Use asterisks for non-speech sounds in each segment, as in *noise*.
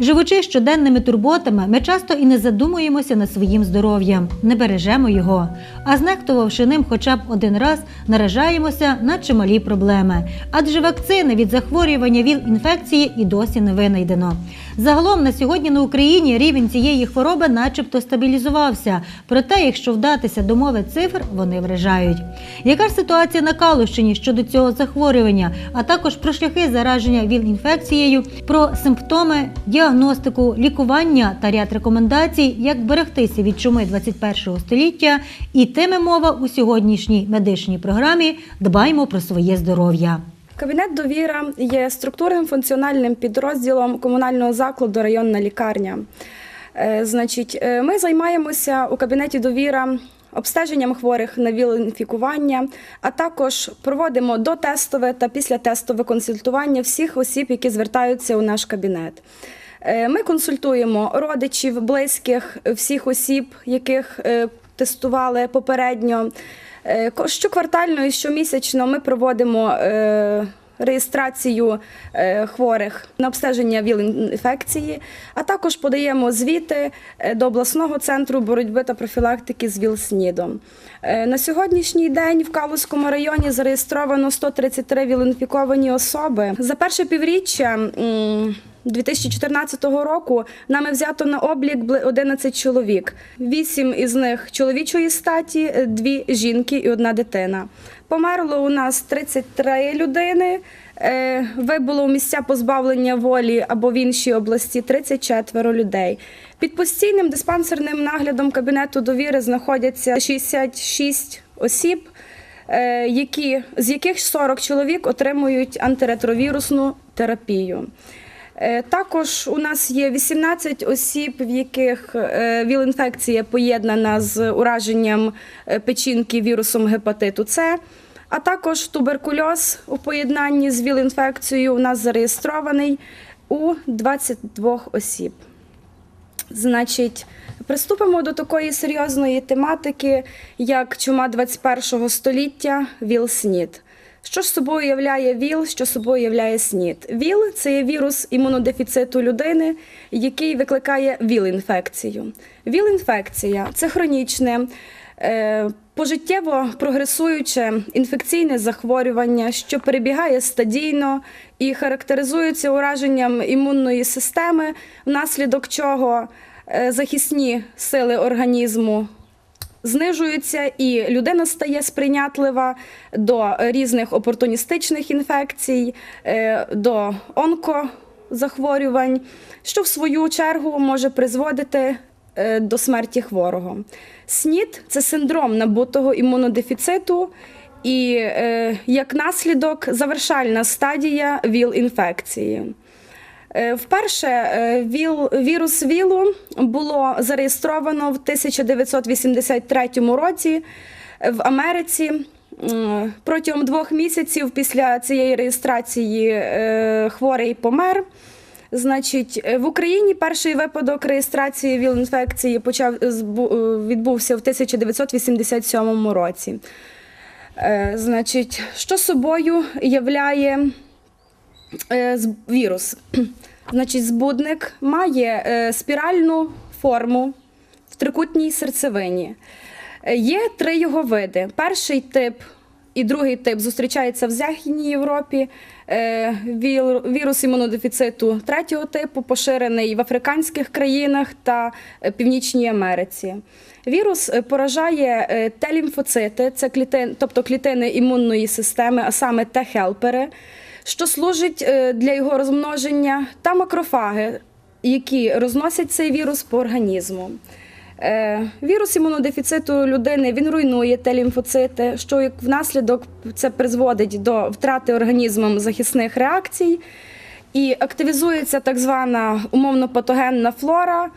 Живучи щоденними турботами, ми часто і не задумуємося над своїм здоров'ям, не бережемо його. А знехтувавши ним хоча б один раз, наражаємося на чималі проблеми. Адже вакцини від захворювання ВІЛ-інфекції і досі не винайдено. Загалом на сьогодні на Україні рівень цієї хвороби начебто стабілізувався. Проте, якщо вдатися до мови цифр, вони вражають. Яка ж ситуація на Калущині щодо цього захворювання, а також про шляхи зараження ВІЛ-інфекцією, про симптоми, діагностику, лікування та ряд рекомендацій, як берегтися від чуми 21 століття, і теми мова у сьогоднішній медичній програмі Дбаймо про своє здоров'я. Кабінет довіра є структурним функціональним підрозділом комунального закладу районна лікарня. Е, Значить, е, ми займаємося у кабінеті довіра обстеженням хворих на ВІЛ-інфікування, а також проводимо дотестове та післятестове консультування всіх осіб, які звертаються у наш кабінет. Е, Ми консультуємо родичів, близьких, всіх осіб, яких тестували попередньо. Е, Щоквартально і щомісячно ми проводимо е, реєстрацію е, хворих на обстеження ВІЛ-інфекції, а також подаємо звіти до обласного центру боротьби та профілактики з ВІЛ-СНІДом. На сьогоднішній день в Калузькому районі зареєстровано 133 ВІЛ-інфіковані особи. За перше півріччя 2014 року нами взято на облік бли- 11 чоловік. Вісім із них чоловічої статі, дві жінки і одна дитина. Померло у нас 33 людини. е, Вибуло у місця позбавлення волі або в іншій області 34 людей. Під постійним диспансерним наглядом кабінету довіри знаходяться 66 осіб е, які, з яких 40 чоловік отримують антиретровірусну терапію. Е, Також у нас є 18 осіб, в яких е, ВІЛ-інфекція поєднана з ураженням е, печінки вірусом гепатиту С, а також туберкульоз у поєднанні з ВІЛ-інфекцією у нас зареєстрований у 22 осіб. Значить, приступимо до такої серйозної тематики, як чума 21 століття ВІЛ-СНІД. Що ж собою являє ВІЛ, що собою являє СНІД? ВІЛ це є вірус імунодефіциту людини, який викликає ВІЛ-інфекцію. ВІЛ-інфекція це хронічне, е, пожиттєво прогресуюче інфекційне захворювання, що перебігає стадійно і характеризується ураженням імунної системи, внаслідок чого е, захисні сили організму знижуються, і людина стає сприйнятлива до різних опортуністичних інфекцій, е, до онкозахворювань, що в свою чергу може призводити е, до смерті хворого. СНІД це синдром набутого імунодефіциту. І е, як наслідок завершальна стадія ВІЛ-інфекції. Е, Вперше е, ВІЛ, вірус ВІЛу було зареєстровано в 1983 році в Америці. Протягом двох місяців після цієї реєстрації е, хворий помер. Значить, в Україні перший випадок реєстрації ВІЛ-інфекції почав відбувся в 1987 році. Значить, що собою являє вірус. *clears throat* Значить, збудник має е, спіральну форму в трикутній серцевині. Е, Є три його види. Перший тип і другий тип зустрічаються в Західній Європі. Е, Вірус імунодефіциту третього типу поширений в африканських країнах та е, Північній Америці. Вірус е, поражає е, Т-лімфоцити, це клітин, тобто клітини імунної системи, а саме Т-хелпери, що служить е, для його розмноження, та макрофаги, які розносять цей вірус по організму. Е, Вірус імунодефіциту людини він руйнує Т-лімфоцити, що як внаслідок це призводить до втрати організмом захисних реакцій і активізується так звана умовно патогенна флора.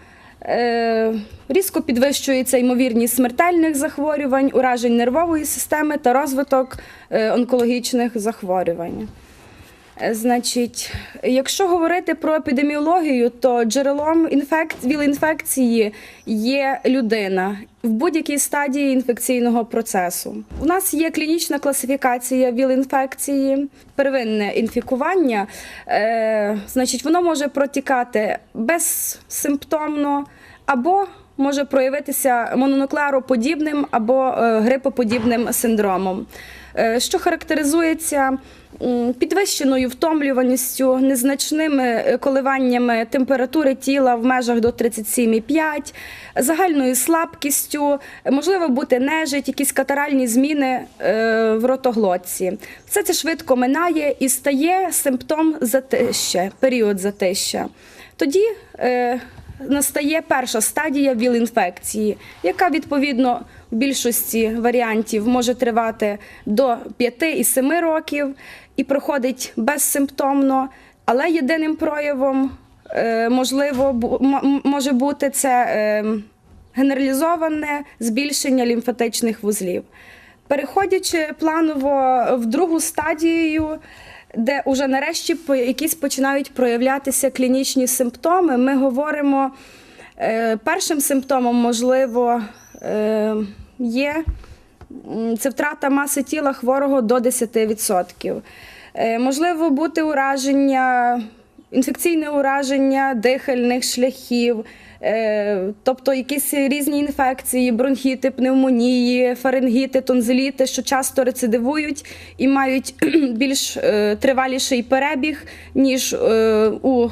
Е, Різко підвищується ймовірність смертельних захворювань, уражень нервової системи та розвиток онкологічних захворювань. Е, Значить, якщо говорити про епідеміологію, то джерелом інфек... віл-інфекції є людина в будь-якій стадії інфекційного процесу. У нас є клінічна класифікація віл-інфекції, первинне інфікування. Е, значить, воно може протікати безсимптомно або може проявитися мононуклеароподібним або е, грипоподібним синдромом, е, що характеризується підвищеною втомлюваністю, незначними е, коливаннями температури тіла в межах до 37,5, загальною слабкістю, можливо бути нежить, якісь катаральні зміни в ротоглотці. Все це швидко минає і стає симптом затища, період затища. Тоді настає перша стадія віл-інфекції, яка відповідно в більшості варіантів може тривати до 5 і 7 років і проходить безсимптомно, але єдиним проявом е, можливо може бути це е, генералізоване збільшення лімфатичних вузлів. Переходячи планово в другу стадію, де уже нарешті якісь починають проявлятися клінічні симптоми, ми говоримо, е, першим симптомом, можливо, е, є це втрата маси тіла хворого до 10%. Е, Можливо бути ураження, інфекційне ураження дихальних шляхів, е, тобто якісь різні інфекції, бронхіти, пневмонії, фарингіти, тонзиліти, що часто рецидивують і мають *clears throat* більш е, триваліший перебіг, ніж е, у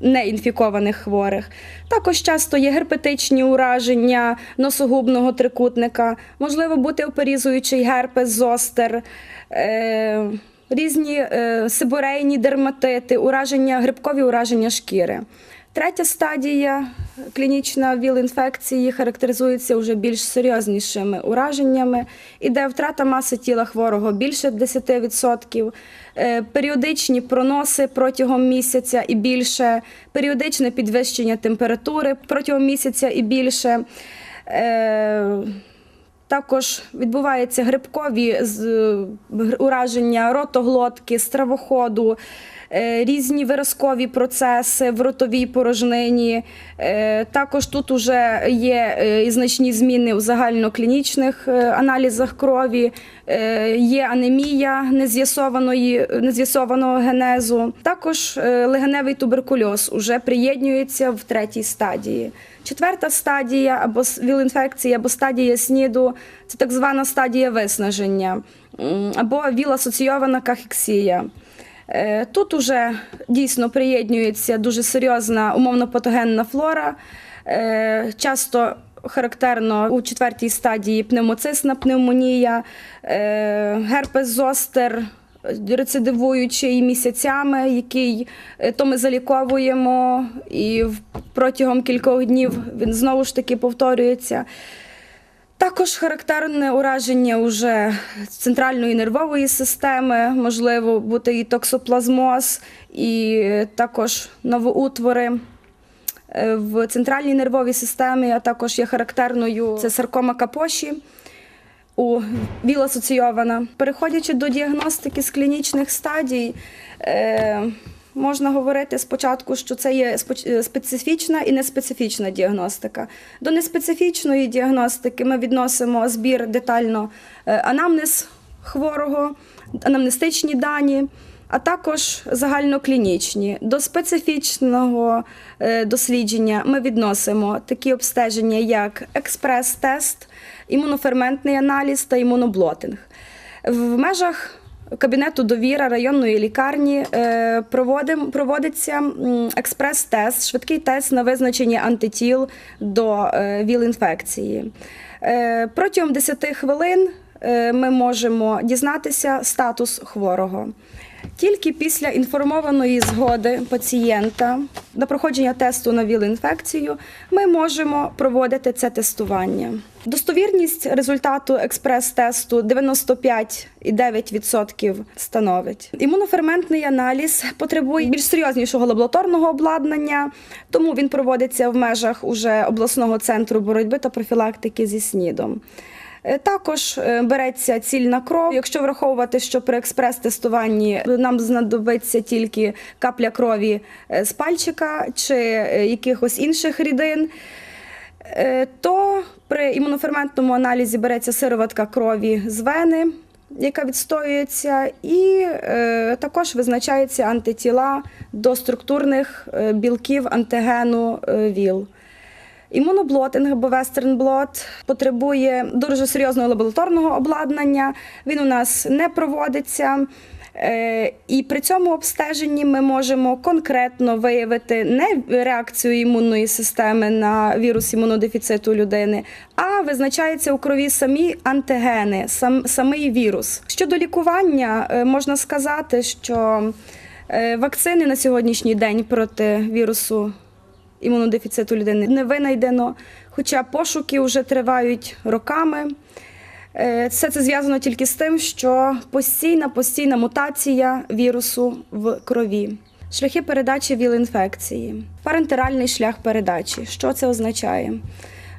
неінфікованих хворих. Також часто є герпетичні ураження носогубного трикутника, можливо бути оперізуючий герпес, зостер, е, різні е, сиборейні дерматити, ураження, грибкові ураження шкіри. Третя стадія клінічна віл-інфекції характеризується вже більш серйознішими ураженнями, іде втрата маси тіла хворого більше 10%, е, періодичні проноси протягом місяця і більше, періодичне підвищення температури протягом місяця і більше. Е, також відбуваються грибкові ураження ротоглотки, стравоходу, е, різні виразкові процеси в ротовій порожнині. Е, Також тут вже є е, значні зміни у загальноклінічних е, аналізах крові, е, є анемія нез'ясованого генезу. Також е, легеневий туберкульоз уже приєднується в третій стадії. Четверта стадія або віл-інфекції, або стадія СНІДу це так звана стадія виснаження або віл-асоційована кахексія. Е, Тут уже дійсно приєднується дуже серйозна умовно-патогенна флора. Е, Часто характерно у четвертій стадії пневмоцисна пневмонія, е, герпес зостер, рецидивуючий місяцями, який то ми заліковуємо, і протягом кількох днів він знову ж таки повторюється. Також характерне ураження уже центральної нервової системи, можливо бути і токсоплазмоз, і також новоутвори е, в центральній нервовій системі, а також є характерною це саркома капоші у віл-асоційована. Переходячи до діагностики з клінічних стадій, е, можна говорити спочатку, що це є е, специфічна і неспецифічна діагностика. До неспецифічної діагностики ми відносимо збір детально е, анамнез хворого, анамнестичні дані. А також загальноклінічні. До специфічного е, дослідження ми відносимо такі обстеження, як експрес-тест, імуноферментний аналіз та імуноблотинг. В межах кабінету довіра районної лікарні проводимо проводим, проводиться експрес-тест, швидкий тест на визначення антитіл до е, ВІЛ-інфекції. Е, Протягом 10 хвилин е, ми можемо дізнатися статус хворого. Тільки після інформованої згоди пацієнта на проходження тесту на ВІЛ-інфекцію ми можемо проводити це тестування. Достовірність результату експрес-тесту 95,9% становить. Імуноферментний аналіз потребує більш серйознішого лабораторного обладнання, тому він проводиться в межах уже обласного центру боротьби та профілактики зі СНІДом. Е, Також е, береться цільна кров. Якщо враховувати, що при експрес-тестуванні нам знадобиться тільки капля крові е, з пальчика чи якихось інших рідин, то при імуноферментному аналізі береться сироватка крові з вени, яка відстоюється, і також визначаються антитіла до структурних білків антигену ВІЛ. Імуноблотинг або вестернблот потребує дуже серйозного лабораторного обладнання. Він у нас не проводиться. Е, І при цьому обстеженні ми можемо конкретно виявити не реакцію імунної системи на вірус імунодефіциту людини, а визначаються у крові самі антигени, сам, самий вірус. Щодо лікування, е, можна сказати, що е, вакцини на сьогоднішній день проти вірусу імунодефіциту людини не винайдено, хоча пошуки вже тривають роками. Е, Все це зв'язано тільки з тим, що постійна постійна мутація вірусу в крові. Шляхи передачі ВІЛ-інфекції, парентеральний шлях передачі. Що це означає?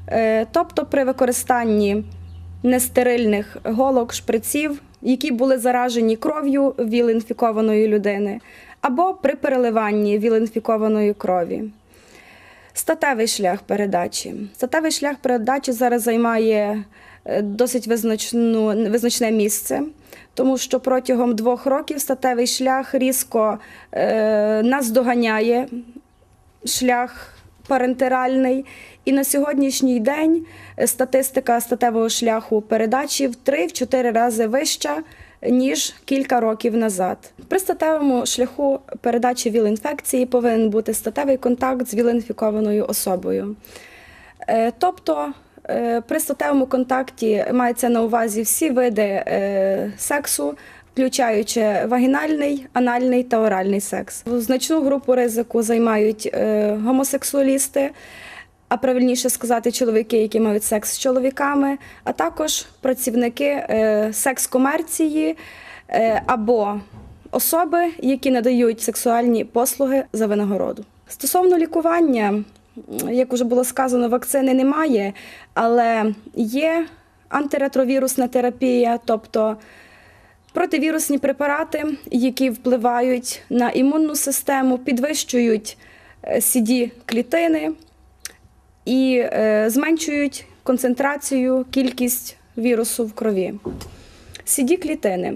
Е, Тобто при використанні нестерильних голок, шприців, які були заражені кров'ю ВІЛ-інфікованої людини, або при переливанні ВІЛ-інфікованої крові. Статевий шлях передачі. Статевий шлях передачі зараз займає е, досить визначну, визначне місце, тому що протягом двох років статевий шлях різко е, наздоганяє шлях парентеральний. І на сьогоднішній день статистика статевого шляху передачі в 3-4 рази вища, ніж кілька років назад. При статевому шляху передачі ВІЛ-інфекції повинен бути статевий контакт з ВІЛ-інфікованою особою. Е, Тобто е, при статевому контакті мається на увазі всі види е, сексу, включаючи вагінальний, анальний та оральний секс. Значну групу ризику займають гомосексуалісти, а правильніше сказати, чоловіки, які мають секс з чоловіками, а також працівники е, секс-комерції е, або особи, які надають сексуальні послуги за винагороду. Стосовно лікування, як вже було сказано, вакцини немає, але є антиретровірусна терапія, тобто противірусні препарати, які впливають на імунну систему, підвищують cd клітини і е, зменшують концентрацію, кількість вірусу в крові. cd клітини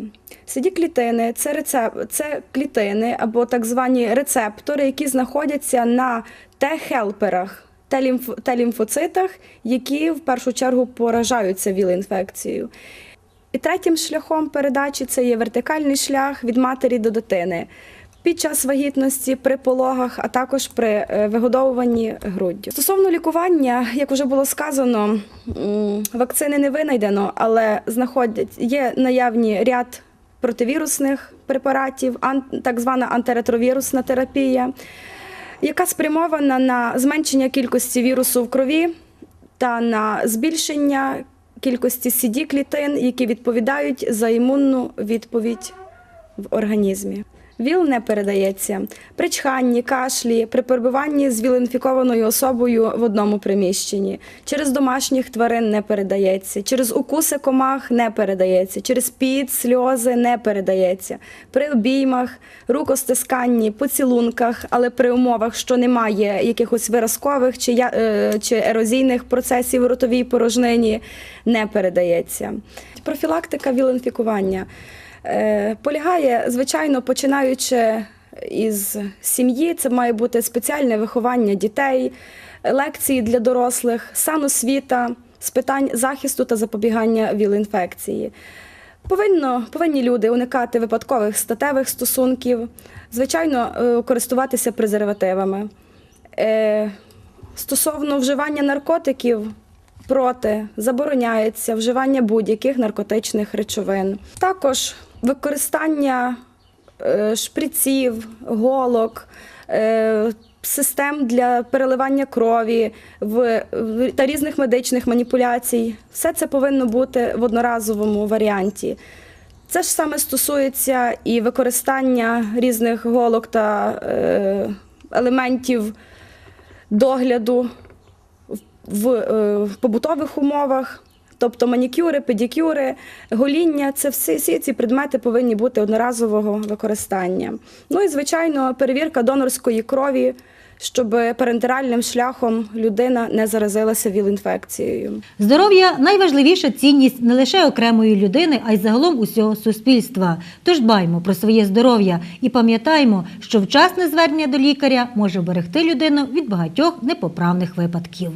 cd клітини це, рецеп... це клітини або так звані рецептори, які знаходяться на Т-хелперах та, лімф... та лімфоцитах, які в першу чергу поражаються ВІЛ-інфекцією. І третім шляхом передачі це є вертикальний шлях від матері до дитини під час вагітності, при пологах, а також при е, вигодовуванні груддю. Стосовно лікування, як вже було сказано, вакцини не винайдено, але знаходять є наявні ряд противірусних препаратів, так звана антиретровірусна терапія, яка спрямована на зменшення кількості вірусу в крові та на збільшення кількості cd клітин, які відповідають за імунну відповідь в організмі. ВІЛ не передається при чханні, кашлі, при перебуванні з ВІЛ-інфікованою особою в одному приміщенні. Через домашніх тварин не передається, через укуси комах не передається, через піт, сльози не передається. При обіймах, рукостисканні, поцілунках, але при умовах, що немає якихось виразкових чи, я- е, чи ерозійних процесів ротовій порожнині, не передається. Профілактика ВІЛ-інфікування. Е, полягає, звичайно, починаючи із сім'ї, це має бути спеціальне виховання дітей, лекції для дорослих, саносвіта з питань захисту та запобігання ВІЛ-інфекції. Повинно, повинні люди уникати випадкових статевих стосунків, звичайно, е, користуватися презервативами. Е, Стосовно вживання наркотиків, проти забороняється вживання будь-яких наркотичних речовин. Також використання е, шприців, голок. е, Систем для переливання крові та різних медичних маніпуляцій. Все це повинно бути в одноразовому варіанті. Це ж саме стосується і використання різних голок та е, елементів догляду в побутових умовах Тобто манікюри, педикюри, гоління це всі, всі ці предмети повинні бути одноразового використання. Ну і звичайно, перевірка донорської крові, щоб парентеральним шляхом людина не заразилася ВІЛ-інфекцією. Здоров'я найважливіша цінність не лише окремої людини, а й загалом усього суспільства. Тож дбаймо про своє здоров'я і пам'ятаймо, що вчасне звернення до лікаря може вберегти людину від багатьох непоправних випадків.